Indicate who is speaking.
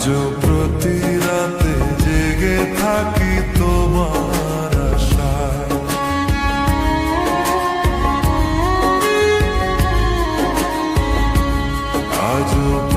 Speaker 1: আজও to